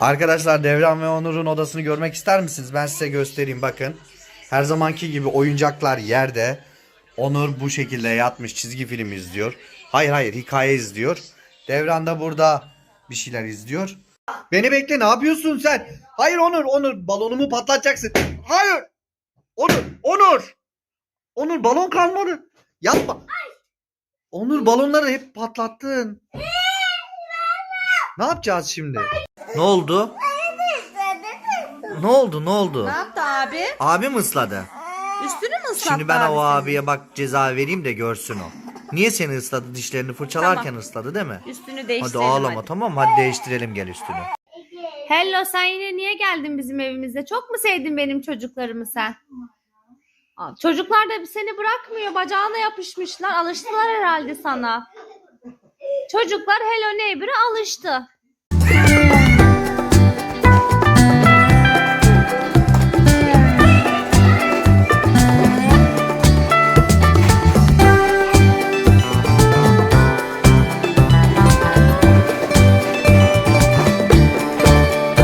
Arkadaşlar Devran ve Onur'un odasını görmek ister misiniz? Ben size göstereyim bakın. Her zamanki gibi oyuncaklar yerde. Onur bu şekilde yatmış çizgi film izliyor. Hayır hayır hikaye izliyor. Devran da burada bir şeyler izliyor. Beni bekle ne yapıyorsun sen? Hayır Onur Onur balonumu patlatacaksın. Hayır. Onur Onur. Onur balon kalmadı. Yapma. Onur balonları hep patlattın. Ne yapacağız şimdi? Ne oldu? Ne oldu ne oldu? Ne yaptı abi? Abim ısladı. Üstünü mü ıslattı Şimdi ben abi o senin? abiye bak ceza vereyim de görsün o. Niye seni ısladı dişlerini fırçalarken Tamam. ısladı değil mi? Üstünü Hadi değiştirelim ağlama hadi. tamam mı? Hadi değiştirelim gel üstünü. Hello sen yine niye geldin bizim evimize? Çok mu sevdin benim çocuklarımı sen? Aa, Çocuklar da seni bırakmıyor. Bacağına yapışmışlar. Alıştılar herhalde sana. Çocuklar Hello Neighbor'a alıştı.